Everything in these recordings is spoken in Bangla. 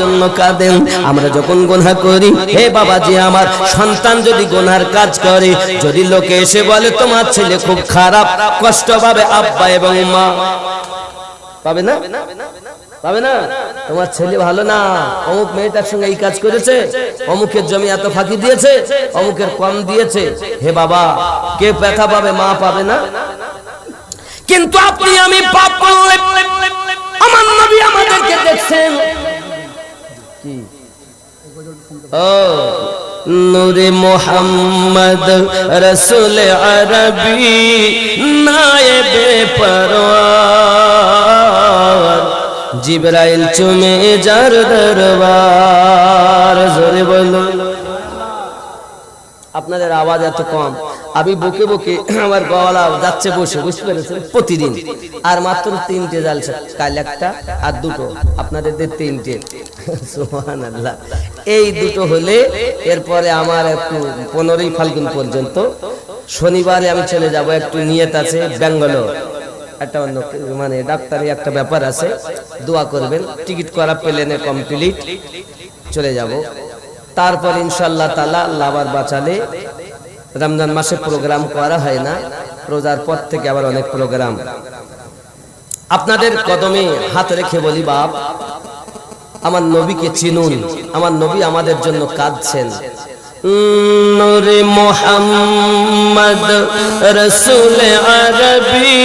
জন্য কাঁদেন। আমরা যখন গোনা করি, হে বাবাজি আমার, সন্তান যদি গোনার কাজ করে, যদি লোকে এসে বলে, তোমার ছেলে খুব খারাপ, কষ্ট পাবে আব্বা এবং মা। পাবে না? পাবে না? তোমার ছেলে ভালো না? অমুক মেয়েটার সঙ্গে এই কাজ করেছে, অমুকের জমি এত ফাঁকি দিয়েছে, অমুকের কম দিয়েছে। হে বাবা, কে ব্যথা পাবে, মা পাবে না? কিন্তু আপনি আমি পাপ করলে, আমার নবী আমাদেরকে দেখছেন। ও নূরে মোহাম্মদ রসুল আরবি নায়েবে পরওয়ার। জিবরাইল চুমে যার দরবার জোরে বলুন। আপনাদের আওয়াজ এত কম। আমি বুকে বুকে আমার গলা যাচ্ছে বসে, বুঝতে পেরেছেন? প্রতিদিন। আর মাত্র তিনটে জাল কাল একটা আর দুটো। আপনাদের তিনটে। সুবহানাল্লাহ। এই দুটো হলে এরপরে আমার একটু পনেরোই ফাল্গুন পর্যন্ত। শনিবারে আমি চলে যাব, একটু নিয়ত আছে, ব্যাঙ্গালোর। একটা অন্য মানে ডাক্তারি একটা ব্যাপার আছে। দোয়া করবেন। টিকিট করা প্লেনে কমপ্লিট। চলে যাব। তারপর ইনশাল্লাহ তালা আল্লাহ আবার বাঁচালে। রমজান মাসে প্রোগ্রাম করা হয় না, রোজার পর থেকে আবার অনেক প্রোগ্রাম আপনাদের কদমে হাত রেখে বলি, বাপ, আমার নবীকে চিনুন, আমার নবী আমাদের জন্য কাঁদছেন। নূরে মোহাম্মদ রসুল আরবি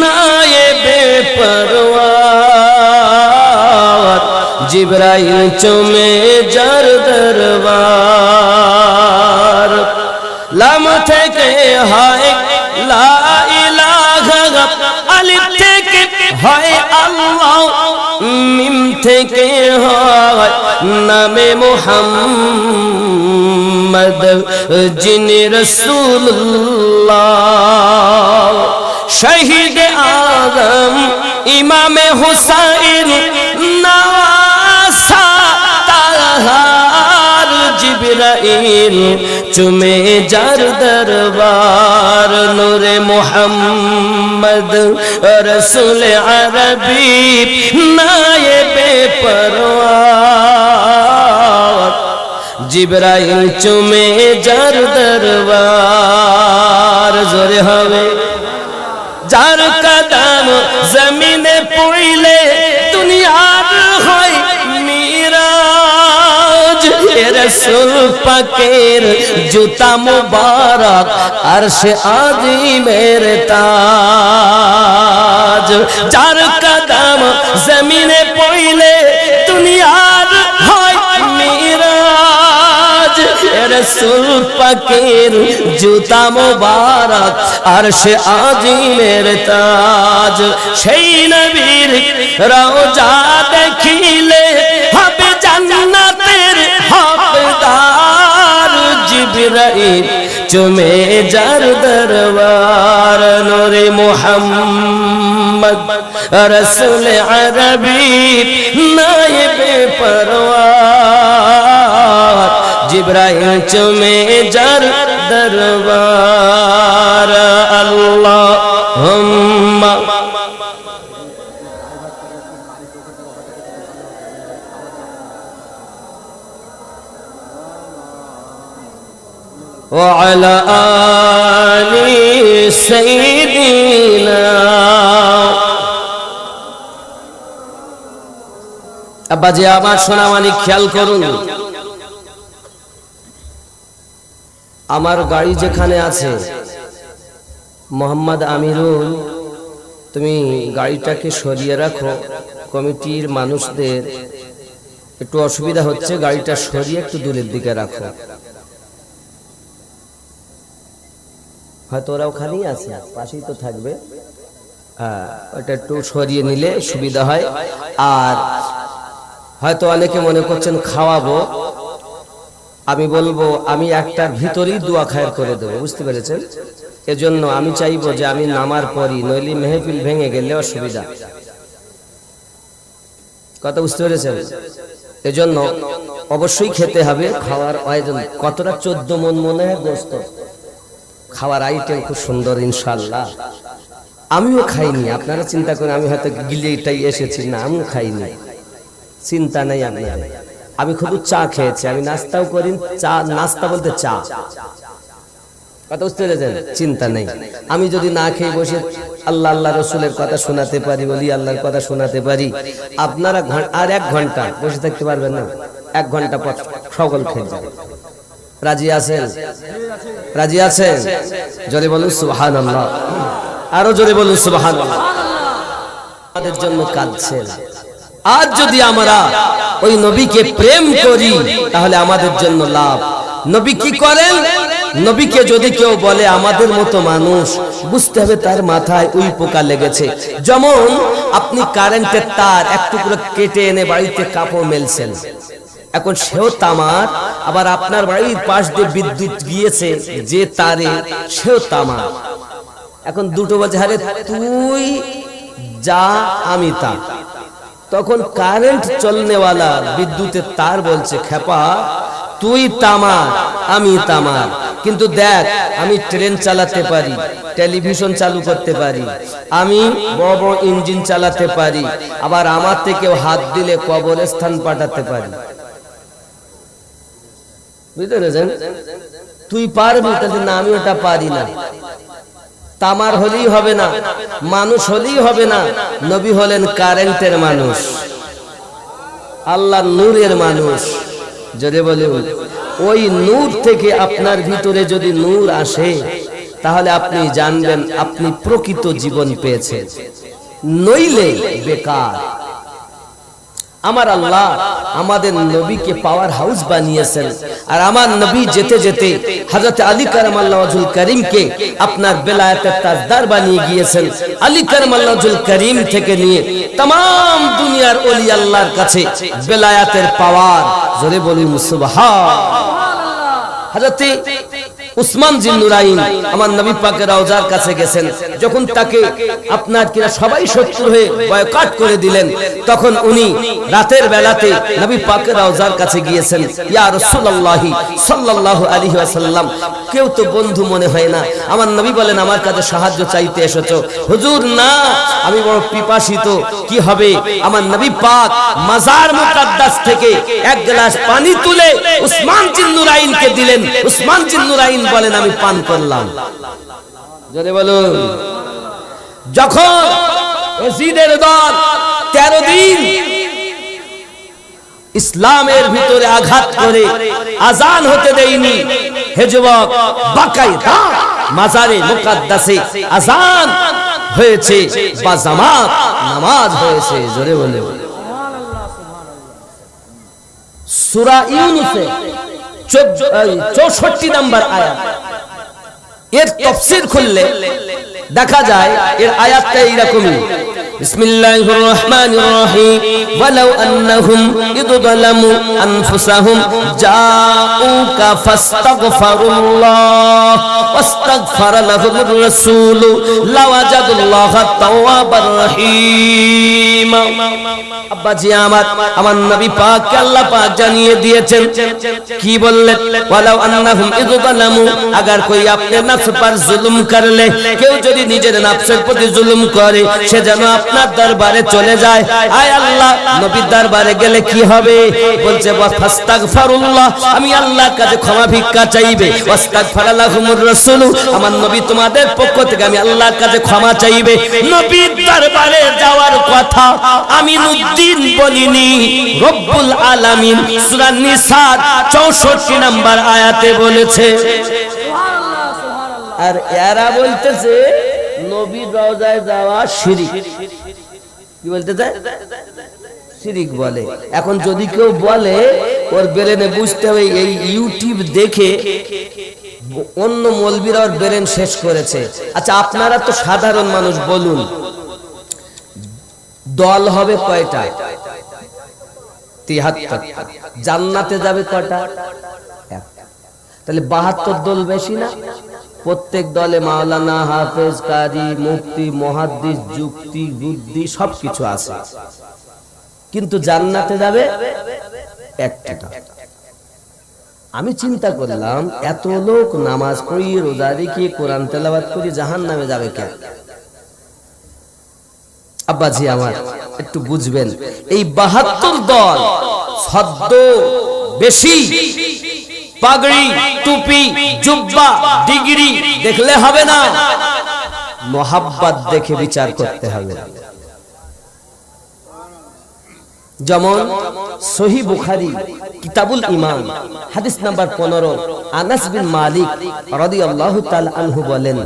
নায়েবে পরওয়ার, জিব্রাইল চুমে যার দরবার। হয় আল্লাহ মিম থেকে হয় নামে মোহাম্মদ যিনি রসুল্লাহ শহীদ আজম ইমামে হুসাইন জিবরাইল চুমে যার দরবার নূরে মোহাম্মদ রসুল আরবি নায়েবে পরওয়ার জিবরাইল চুমে যার দরবার, জোরে হবে। যার রসুল পাকের জুতা মুবারক আর সে আজিমের তাজ। যার কদম জমিনে পড়লে দুনিয়ার হয় মিরাজ। রসুল পাকের জুতা মুবারক আর সে আজিমের তাজ। সেই নবীর রওজা দেখিলে জিবরাইল চুমে যার দরবার নরে মোহাম্মদ রসুল আরবি নায়েবে পরওয়ার। জিব্রাইল চুমে যার দরবার وعلى آل سيدنا আব্বাজি আমার সোনামানি খেয়াল করুন আমার গাড়ি যেখানে আছে মোহাম্মদ আমিরুল তুমি গাড়িটাকে সরিয়ে রাখো কমিটির মানুষদের একটু অসুবিধা হচ্ছে গাড়িটা সরিয়ে একটু দূরের দিকে রাখো হয়তো ওরা ওখানেই আছে, পাশেই তো থাকবে। হ্যাঁ ওটা একটু সরিয়ে নিলে সুবিধা হয়। আর হয়তো অনেকে মনে করছেন খাওয়াবো। আমি বলব, আমি একটার ভিতরেই দোয়া খায়ের করে দেবো, বুঝতে পেরেছেন? এজন্য আমি চাইব যে আমি নামার পরই, নইলে মেহফিল ভেঙে গেলে অসুবিধা। কথা বুঝতে পেরেছেন? এজন্য অবশ্যই খেতে হবে, খাওয়ার আয়োজন। কতটা চোদ্দ মন মনে হয় গোস্ত খাওয়ার আইটেম খুব সুন্দর ইনশাল্লাহ আমিও খাইনি, আপনারা চিন্তা করেন, আমি হয়তো গিলেটাই এসেছি। না, আমিও খাইনি। চিন্তা নেই আমি আমি শুধু চা খেয়েছি, আমি নাস্তাও করি, চা, নাস্তা বলতে চা। কথা বুঝতে পেরেছেন? চিন্তা নেই। আমি যদি না খেয়ে বসে আল্লাহ আল্লাহ রসুলের কথা শোনাতে পারি, বলি আল্লাহর কথা শোনাতে পারি, আপনারা আর এক ঘণ্টা বসে থাকতে পারবেন না। এক ঘণ্টা পর সকল খেয়ে যাবে। রাজি আছেন? রাজি আছেন? জোরে বলুন আল্লাহ আরও জোরে বলুন সুবহান আমাদের জন্য কাঁদছেন। আজ যদি আমরা ওই নবীকে প্রেম করি, তাহলে আমাদের জন্য লাভ। নবী কি করেন? নবীকে যদি কেউ বলে, আমাদের মতো মানুষ বুঝতে হবে তার মাথায় উই পোকা লেগেছে। যেমন আপনি কারেন্টের তার এক টুকরো কেটে এনে বাড়িতে কাপড় মেলছেন। এখন সেও তামার, আবার আপনার বাড়ির পাশ দিয়ে বিদ্যুৎ গিয়েছে, যে তারে সেও তামার। এখন দুটো বলছে, আরে তুই যা, আমি তা। তখন কারেন্ট চলনেওয়ালা বিদ্যুতের তার বলছে, খেপা, তুই তামার, আমি তামার। কিন্তু দেখ, আমি ট্রেন চালাতে পারি, টেলিভিশন চালু করতে পারি, আমি বড় বড় ইঞ্জিন চালাতে পারি, আবার আমার থেকেও হাত দিলে কবরস্থান পাঠাতে পারি। বুঝতে পেরেছেন? তুই পারবি তাহলে না আমি ওটা পারি না। তামার হলেই হবে না, মানুষ হলেই হবে না, নবী হলেন কারেন্টের মানুষ, আল্লাহ নূরের মানুষ। যদি বলুন ওই নূর থেকে আপনার ভিতরে যদি নূর আসে, তাহলে আপনি জানবেন, আপনি প্রকৃত জীবন পেয়েছেন। নইলে বেকার। আমার আল্লাহ আমাদের নবীকে পাওয়ার হাউস বানিয়েছেন আর আমার নবী যেতে যেতে হযরত আলী কারামাল্লাহুল করিমকে আপনার বেলায়েতের তাজদার বানিয়ে গিয়েছেন আলী কারামাল্লাহুল করিম থেকে নিয়ে तमाम দুনিয়ার ওলি আল্লাহর কাছে বেলায়েতের পাওয়ার জোরে বলি সুবহান হযরত উসমান জিন্নুরাইন আমার নবী পাকের রওজার কাছে গেছেন। যখন তাকে আপনার কিনা সবাই শত্রু হয়ে বয়কট করে দিলেন, তখন উনি রাতের বেলাতে নবী পাকের রওজার কাছে গিয়েছেন। ইয়া রাসূলুল্লাহি সাল্লাল্লাহু আলাইহি ওয়াসাল্লাম, কেউ তো বন্ধু মনে হয় না। আমার নবী বলেন, আমার কাছে সাহায্য চাইতে এসেছ। হুজুর, না, আমি বড় পিপাসিত। কি হবে? আমার নবী পাক মাজার মুকাদ্দাস থেকে এক গ্লাস পানি তুলে উসমান জিন্নুরাইনকে দিলেন। উসমান জিন্নুরাইন বলেন, আমি পান করলাম। জোরে বলুন। যখন এসিদের দল তেরো দিন ইসলামের ভিতরে আঘাত করে আজান হতে দেয়নি, হে যুবক বাকাইদা মাজারে মুকাদ্দাসে আজান হয়েছে বা জামাত নামাজ হয়েছে, জোরে বলে সূরা ইউনুসে চৌষট্টি নাম্বার আয়াত এর তফসির খুললে দেখা যায় এর আয়াতটা এইরকমই। بسم الله الرحمن الرحيم ولو أنهم إذ ظلموا أنفسهم جاءوك فاستغفروا الله واستغفر لهم الرسول لوجدوا الله توابا رحيما আব্বাজি আমার আমার নবী পাক আল্লাহ পাক জানিয়ে দিয়েছেন কি বললেন ওয়ালাউ আন্নাহুম ইয যালামু আগার কোই আপনি নফস पर জুলুম করলে কেউ যদি নিজের নফসের প্রতি জুলুম করে সে যেন আপনার দরবারে চলে যায়। আয় আল্লাহ নবীর দরবারে গেলে কি হবে? বলছে ফাস্তাগফিরুল্লাহ আমি আল্লাহর কাছে ক্ষমা ভিক্ষা চাইবে। ওয়াস্তাগফিরালাহুমুর রাসূল আমার নবী তোমাদের পক্ষ থেকে আমি আল্লাহর কাছে ক্ষমা চাইবে। নবীর দরবারে যাওয়ার কথা আমি উদ্দিন বলিনি। রব্বুল আলামিন সূরা নিসা 64 নাম্বার আয়াতে বলেছে। আর এরা বলতেছে নবীর রওজায় যাওয়া শিরিক। কি বলতে চায়? শিরিক বলে। এখন যদি কেউ বলে, ওর বেরেনে বুঝতে হবে, এই ইউটিউব দেখে অন্য মলবিরা ওর বেরেন শেষ করেছে। আচ্ছা আপনারা তো সাধারণ মানুষ, বলুন। দল হবে কয়টা? তিহাত্তর জান্নাতে যাবে একটা। তাহলে বাহাত্তর দল বেশি না? প্রত্যেক দলে মাওলানা হাফেজ কারি, মুফতি, মহাদ্দিস, যুক্তি, বুদ্ধি সবকিছু আছে। কিন্তু জান্নাতে যাবে একটা আমি চিন্তা করলাম, এত লোক নামাজ পড়ি রোজা রেখে কোরআন তেলাবাদ করি জাহান নামে যাবে কেন? আব্বাজি আমার, একটু বুঝবেন, এই বাহাত্তর দল সদ্য বেশি পাগড়ি, টুপি, জুব্বা, ডিগ্রি দেখলে হবে না। মোহাব্বত দেখে বিচার করতে হবে। যেমন সহি বুখারি, কিতাবুল ইমান হাদিস নাম্বার পনেরো, আনাস বিন মালিক রাদিয়াল্লাহু তাআলা আনহু বলেন,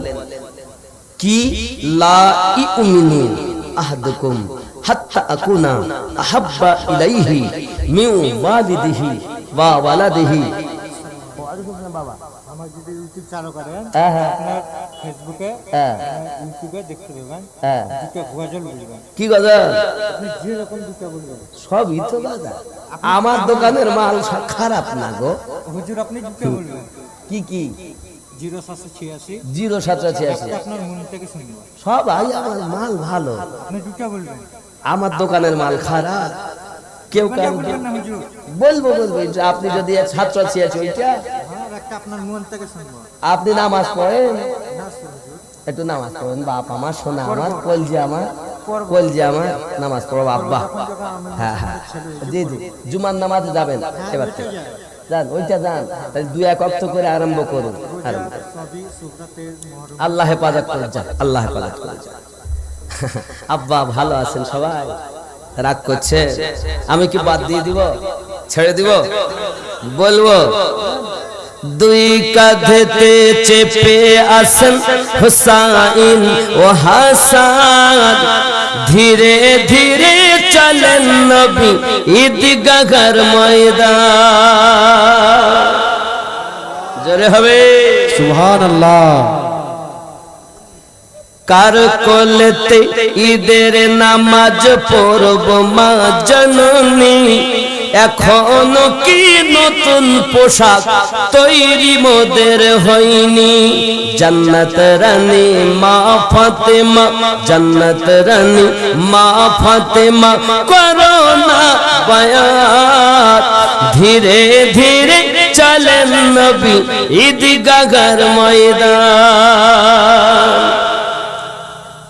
কি লা আহাদুকুম হাত্তা আকুনা আহাব্বা ইলাইহি মিন ওয়ালিদিহি ওয়া ওয়ালাদিহি আমার যদি ইউটিউব চালু করেন হ্যাঁ হ্যাঁ। আপনার ফেসবুকে হ্যাঁ। ইউটিউবে দেখতে পাবেন হ্যাঁ। দুটো ভুয়াজল বুঝবেন কি কথা আপনি দুটো বলবেন। সবই তো দাদা আমার দোকানের মাল সব খারাপ না গো। হুজুর আপনি দুটো বলবেন। কি কি? জিরো সাতশো ছিয়াশি। জিরো সাতশো ছিয়াশি। আপনার মন থেকে শুনব সবাই আমার মাল ভালো। আপনি দুটো বলবেন। আমার দোকানের মাল খারাপ। কেউ কারণ বলবেন না বলব বলব আপনি যদি ছাত্র ছিয়াছি ওইটা? হ্যাঁ আপনি নামাজ পড়েন? একটু নামাজ পড়েন বাপ আমার সোনা আমার কলজি আমার কলজি আমার নামাজ পড়ো আব্বা হ্যাঁ হ্যাঁ। জি জি। জুমার নামাজে যাবেন এবার থেকে। যান ওইটা যান। তাহলে দুই এক অক্ত করে আরম্ভ করুন। আল্লাহ হেফাজত করে যান আল্লাহ হেফাজত করে যান। আব্বা ভালো আছেন সবাই? রাগ করছে? আমি কি বাদ দিয়ে দিব? ছেড়ে দিব? বলব? দুই কাঁধেতে চেপে আসেন হুসাইন ও হাসান ধীরে ধীরে চলেন নবী ঈদগাহর ময়দান। জোরে হবে। সুবহান আল্লাহ কার কোলেতে ঈদের নামাজ পড়ব মা জননী? এখনও কি নতুন পোশাক তৈরি মোদের হয়নি? জান্নাত রানী মা ফাতেমা, জান্নাত রানী মা ফাতেমা, করোনা বায়াত। ধীরে ধীরে চলেন নবী ঈদগাহর ময়দান।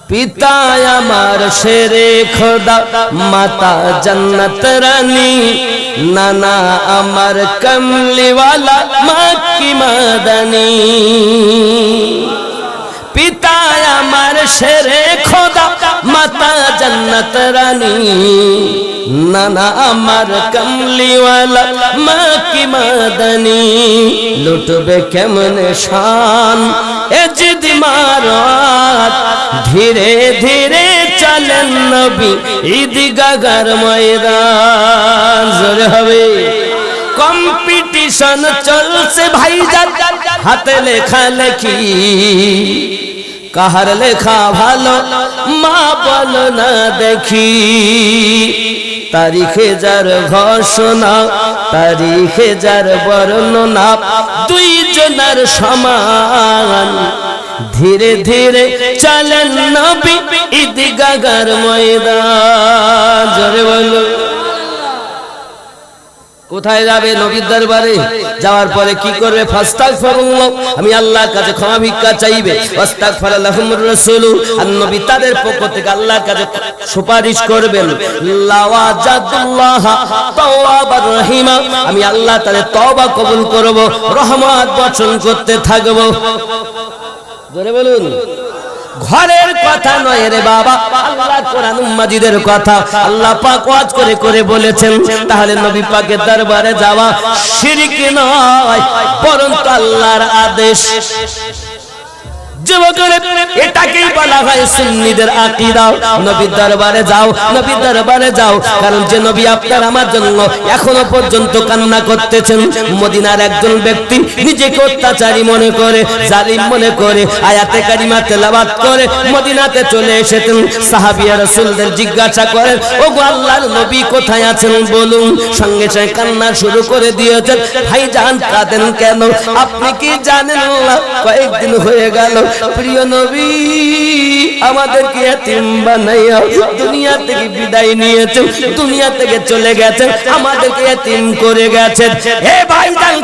পিতা আমার শেরে খোদা মাতা জন্নত রানী। নানা আমার কমলিওয়ালা মাকি মাদানী। পিতা আমার শেরে খোদা, মাতা জন্নত রানী। নানা আমার কমলিওয়ালা মাক্কি মাদানী। লুটবে কেমন শান? এ জিদ মারাত। ধীরে ধীরে চলেন নবী ঈদ ঈদগাহর ময়দান। জোরে হবে। কম্পিটিশন চলছে ভাইজান। হাতে লেখা লেখি, কাহার লেখা ভালো, মা বল না দেখি। তারিখে যার ঘোষণা, তারিখে যার বর্ণনা দুই জনার সমান। ধীরে ধীরে চলেন নবী ঈদগাহর ময়দান। জোরে বলো। কোথায় যাবে নবীর দরবারে? যাওয়ার পরে কি করবে? ফাস্তাগফিরুল্লাহ। আমি আল্লাহর কাছে ক্ষমা ভিক্ষা চাইবে। ওয়াস্তাগফিরুল্লাহুর রাসূলু। আর নবী তাদের পক্ষ থেকে আল্লাহর কাছে সুপারিশ করবেন। লাওয়াজাদুল্লাহ তাওয়াবার রহিমা। আমি আল্লাহ তাদের তওবা কবুল করব। রহমত বর্ষণ করতে থাকব। জোরে বলুন। ঘরের কথা নয় রে বাবা। আল্লাহ কোরআন মাজিদের কথা। আল্লাহ পাক ওয়াজ করে করে বলেছেন, তাহলে নবী পাকের দরবারে যাওয়া শিরক নয়, বরং আল্লাহর আদেশ। এখনও পর্যন্ত কান্না করতেছেন, মদিনার একজন ব্যক্তি নিজেকে অত্যাচারী মনে করে মদিনাতে চলে এসেছেন। সাহাবিয়া রাসূলদের জিজ্ঞাসা করেন ও গো আল্লাহর নবী কোথায় আছেন বলুন? সঙ্গে সঙ্গে কান্না শুরু করে দিয়েছেন ভাইজান কাঁদেন কেন? আপনি কি জানেন কয়েকদিন হয়ে গেল প্রিয় নবী, আমাদেরকে এতিম বানাইয়া দুনিয়া থেকে বিদায় নিয়েছেন দুনিয়া থেকে চলে আমাদেরকে এতিম করে হে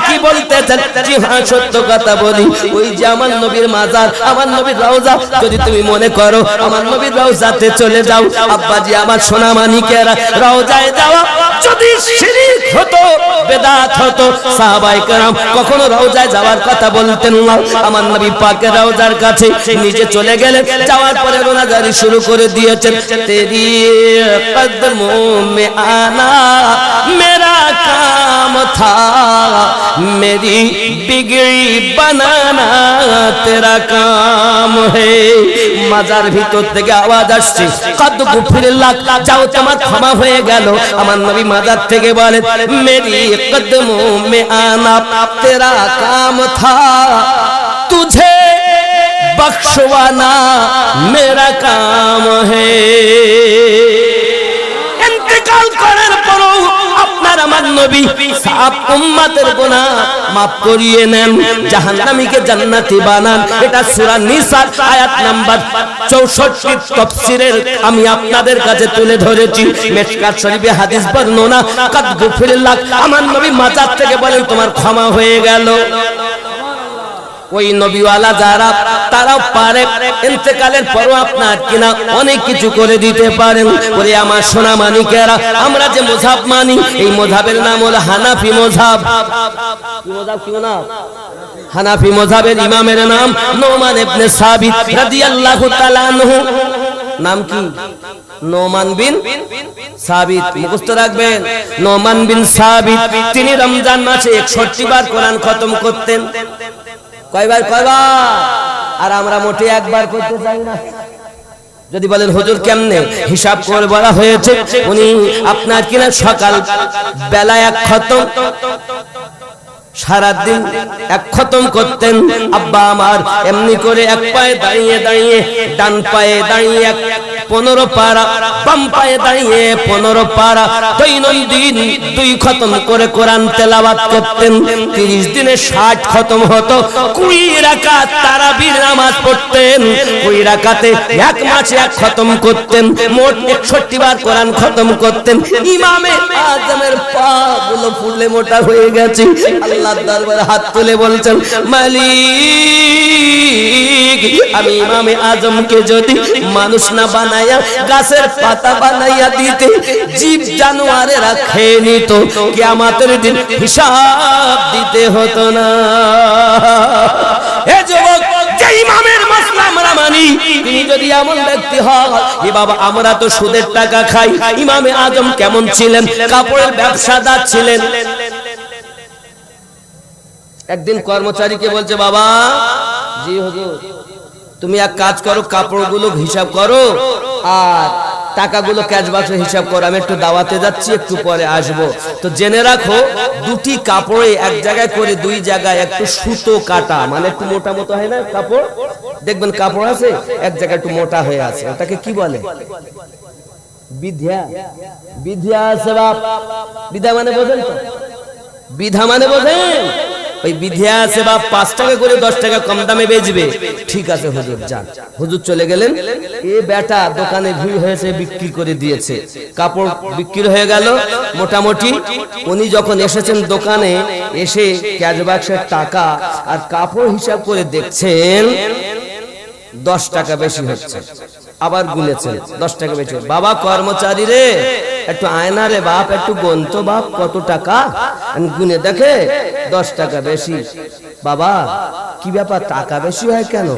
কি বলতেছেন? জি হ্যাঁ সত্য কথা বলি। ওই যে আমার নবীর মাজার, আমার নবীর রওজা, যদি তুমি মনে করো, আমার নবীর রওজাতে চলে যাও। আব্বাজি, আমার সোনা মানিকেরা রওজায় যাওয়া যদি শিরিক হতো বেদাত হতো সাহাবাই کرام কখনো রওজায় যাওয়ার কথা বলতেন না আমার নবী পাকের রওজার কাছে নিজে চলে গেলেন যাওয়ার পরে রোনাজারি শুরু করে দিয়েছেন তেরি কদমো মে আনা মেরা কাম থা মেরি বিগড়ি বানানা তেরা কাম হে মাজার ভিতর থেকে আওয়াজ আসছে কদ গুফিরিল্লাহ যাও তোমার ক্ষমা হয়ে গেল আমার নবী মাজার থেকে বলেন মেরি কদমো মে আনা তেরা কাম থা তুঝে बख्शवाना मेरा নবী সাপ উম্মতের গুনাহ maaf করিয়ে নেন, জাহান্নামীকে জান্নাতি বানান। এটা সূরা নিসার, আয়াত নাম্বার 64 তাফসীরের আমি আপনাদের কাছে তুলে ধরেছি। মেশকাত শরীফে হাদিস বর্ণনা, কাদ গুফিরিল্লাহ আমার নবী মাজার থেকে বলেন, তোমার ক্ষমা হয়ে গেল। ওই নবীওয়ালা যারা, তারাও পারে। ইন্তেকালের পরও আপনার কিনা অনেক কিছু করে দিতে পারেন। বলে আমার সোনা মানিকেরা, আমরা যে মোঝাব মানি, এই মোঝাবের নাম হলো হানাফি মোঝাব হানাফি মোঝাবের ইমামের নাম নোমান ইবনে সাবিত রাদিয়াল্লাহু তাআলা আনহু। নাম কি? নোমান বিন সাবিত। মুখস্থ রাখবেন। নোমান বিন সাবিত। তিনি রমজান মাসে 61 বার কোরআন খতম করতেন। কয়বার কয়বার? আর আমরা মোটে একবার করতে চাই না। যদি বলেন, হুজুর কেমনে? হিসাব করে বলা হয়েছে, উনি আপনার কিনা সকাল বেলা এক খতম, সারাদিন এক খতম করতেন। আব্বা আমার এমনি করে এক পায়ে দাঁড়িয়ে দাঁড়িয়ে, ডান পায়ে দাঁড়িয়ে, এক পনেরো পারা, বাম পায়ে দাঁড়িয়ে পনেরো পারা। দৈনন্দিন দুই খতম করে কোরআন তেলাবাত করতেন। তিরিশ দিনে ষাট খতম হতো। কুড়ি রাকাত তারাবির নামাজ পড়তেন। কুড়ি রাকাতে এক মাসে এক খতম করতেন। মোট একষট্টি বার কোরআন খতম করতেন। ইমামে আজমের পা গুলো ফুললে মোটা হয়ে গেছে। আল্লাহ দরবারে হাত তুলে বলছেন, মালিক, আমি ইমামে আজমকে যদি মানুষ না বানায়া গাছের পাতা বানাইয়া দিতে, জীব জানোয়ারেরা খেয়ে নিত। কিয়ামতের দিন হিসাব দিতে হতো না। হে যুবক আমরা এ তো সুদের টাকা খাই। ইমামে কেমন ছিলেন। একদিন কর্মচারীকে বলছে, বাবা, জি হুজুর তুমি এক কাজ করো, কাপড়গুলো হিসাব করো আর টাকাগুলো ক্যাশ হিসাব করো। আমি একটু দাওয়াতে যাচ্ছি, একটু পরে আসব। তো জেনে রাখো, দুটি কাপড়ে এক জায়গায় করে দুই জায়গায় একটু সুতো কাটা। মানে একটু মোটা মতো হয় না কাপড়? দেখবেন কাপড় আছে, এক জায়গায় একটু মোটা হয়ে আছে। ওটাকে কি বলে? বিধিয়া। বিধিয়া আছে বিধা মানে বোঝেন তো? বিধা মানে বোঝেন? ওই বিধিয়া আছে বা পাঁচ টাকা করে দশ টাকা কম দামে বেচবে। ঠিক আছে, হুজুর যান হুজুর চলে গেলেন। এ বেটা দোকানে ভিড় হয়েছে, বিক্রি করে দিয়েছে। কাপড় বিক্রি হয়ে গেল, মোটামুটি। উনি যখন এসেছেন দোকানে, এসে ক্যাশ বাক্সের টাকা আর কাপড় হিসাব করে দেখছেন, দশ টাকা বেশি হচ্ছে। আবার গুনেছেন দশ টাকা বেশি বাবা, কর্মচারী রে, একটু আয়না রে বাপ, একটু গন্ত বাপ, কত টাকা? গুনে দেখে, দশ টাকা বেশি। বাবা, কি ব্যাপার, টাকা বেশি হয় কেন?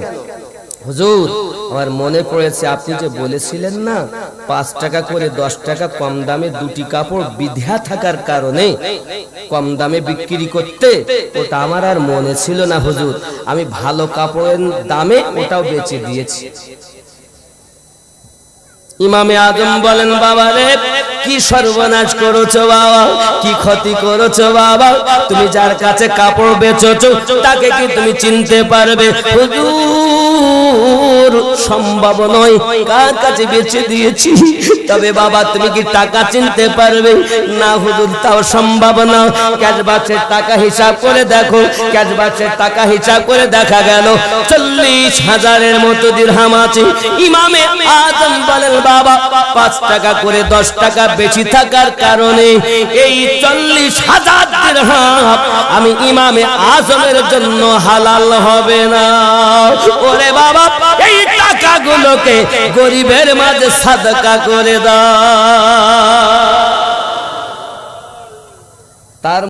হুজুর, আমার মনে পড়েছে, আপনি যে বলেছিলেন না, পাঁচ টাকা করে দশ টাকা কম দামে দুটি কাপড় বিধা থাকার কারণে কম দামে বিক্রি করতে, ওটা আমার আর মনে ছিল না, হুজুর। আমি ভালো কাপড়ের দামে ওটাও বেচে দিয়েছি। ইমামে আজম বলেন, বাবা রে, কি সর্বনাশ করেছ বাবা? কি ক্ষতি করেছ বাবা? তুমি যার কাছে কাপড় বেচেছো, তাকে কি তুমি চিনতে পারবে? হুজুর, সম্ভব নয়। কার কাছে বেচে দিয়েছি? তবে বাবা, তুমি কি টাকা চিনতে পারবে? না, হুজুর, তাও সম্ভব না। ক্যাশ বাক্সের টাকা হিসাব করে দেখো ক্যাশ বাক্সের টাকা হিসাব করে দেখা গেল, চল্লিশ হাজারের মতো দিরহাম আছে। ইমামে আদম বলেন, বাবা, পাঁচ টাকা করে দশ টাকা বেশি থাকার কারণে এই চল্লিশ হাজার দিরহাম আমি ইমামে আজমের জন্য হালাল হবে না। ওরে বাবা, এই টাকাগুলোকে গরিবের মাঝে সাদকা করে দা তার